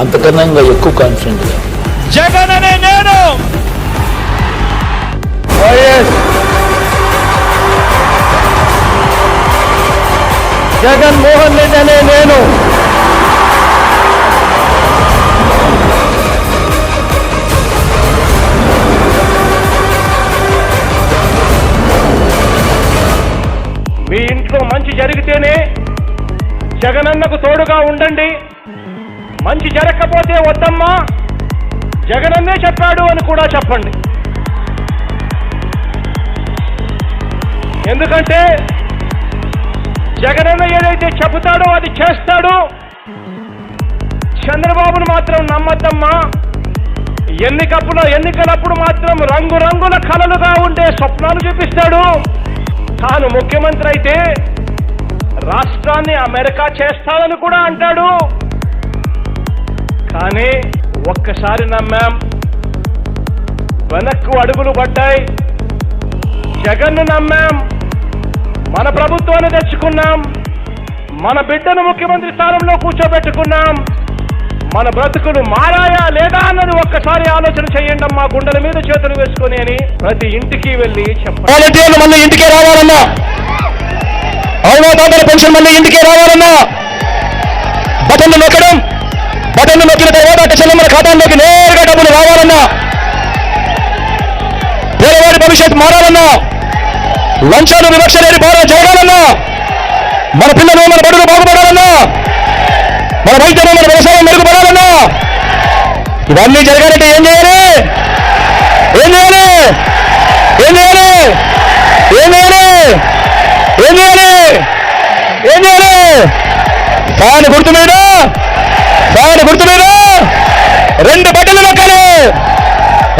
అంతకన్నా ఇంకా ఎక్కువ కాన్ఫిడెంట్ జగన్ అనే నేను! జగన్మోహన్ రెడ్డి అనే నేను! మీ ఇంట్లో మంచి జరిగితేనే జగనన్నకు తోడుగా ఉండండి. మంచి జరగకపోతే వద్దమ్మా. జగనన్నే చెప్పాడు అని కూడా చెప్పండి. ఎందుకంటే జగనన్న ఏదైతే చెబుతాడో అది చేస్తాడు. చంద్రబాబును మాత్రం నమ్మద్దమ్మా. ఎన్నికప్పుడు ఎన్నికలప్పుడు మాత్రం రంగురంగుల కలలుగా ఉండే స్వప్నాలు చూపిస్తాడు. తాను ముఖ్యమంత్రి అయితే రాష్ట్రాన్ని అమెరికా చేస్తానని కూడా అంటాడు. కానీ ఒక్కసారి నమ్మాం వెనక్కు అడుగులు పడ్డాయి. జగన్ను నమ్మాం మన ప్రభుత్వాన్ని తెచ్చుకున్నాం. మన బిడ్డను ముఖ్యమంత్రి స్థానంలో కూర్చోబెట్టుకున్నాం. మన బ్రతుకులు మారాయా లేదా అన్నది ఒక్కసారి ఆలోచన చేయండి మా గుండెల మీద చేతులు వేసుకొని అని ప్రతి ఇంటికి వెళ్ళి చెప్పాలి మళ్ళీ ఇంటికే రావాలన్నా అవునా తాతల పెన్షన్ మళ్ళీ ఇంటికే రావాలన్నా బటన్లు నొక్కడం బటన్లు నొక్కిన తర్వాత కిషన్ మన ఖాతాల్లోకి నేరుగా డబ్బులు రావాలన్నా పేదవాడి భవిష్యత్ మారాలన్నా లంచాలు వివక్ష లేని బాగా జరగాలన్నా మన పిల్లలు మన బడులు బాగుపడాలన్నా మన వైద్యం మన వ్యవసాయం మెరుగుపడాలన్నా ఇవన్నీ జరగాలంటే ఏం చేయాలి? ఏం చేయాలి? ఏం చేయాలి? ఏం చేయాలి? ఏం చేయాలి? ఏం చేయాలి? ఫ్యాన్ గుర్తు మీద బాగా గుర్తున్నారు రెండు బట్టలు నొక్కాలి.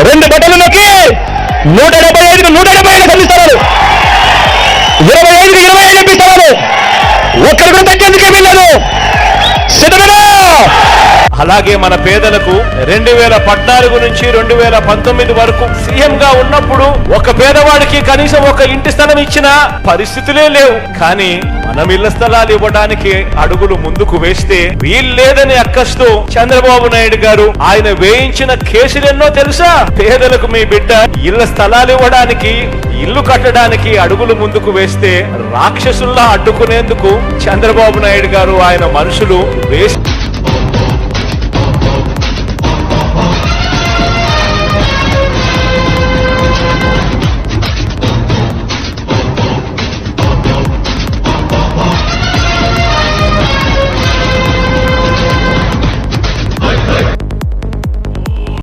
రెండు బట్టలు నొక్కి నూట డెబ్బై ఐదుకు నూట డెబ్బై ఐదు పంపిస్తారు ఇరవై ఐదుకు ఇరవై ఐదు పంపిస్తారు ఒక్కరు కూడా తగ్గేందుకే వీల్లేదు సిద్ధమేనా? అలాగే మన పేదలకు రెండు వేల పద్నాలుగు నుంచి రెండు వేల పంతొమ్మిది వరకు సీఎం గా ఉన్నప్పుడు ఒక పేదవాడికి కనీసం ఒక ఇంటి స్థలం ఇచ్చిన పరిస్థితులే లేవు. కానీ మనం ఇళ్ళ స్థలాలు ఇవ్వడానికి అడుగులు ముందుకు వేస్తే వీల్లేదని అక్కస్తూ చంద్రబాబు నాయుడు గారు ఆయన వేయించిన కేసులెన్నో తెలుసా? పేదలకు మీ బిడ్డ ఇళ్ళ స్థలాలు ఇవ్వడానికి ఇల్లు కట్టడానికి అడుగులు ముందుకు వేస్తే రాక్షసుల్లా అడ్డుకునేందుకు చంద్రబాబు నాయుడు గారు ఆయన మనుషులు వేసి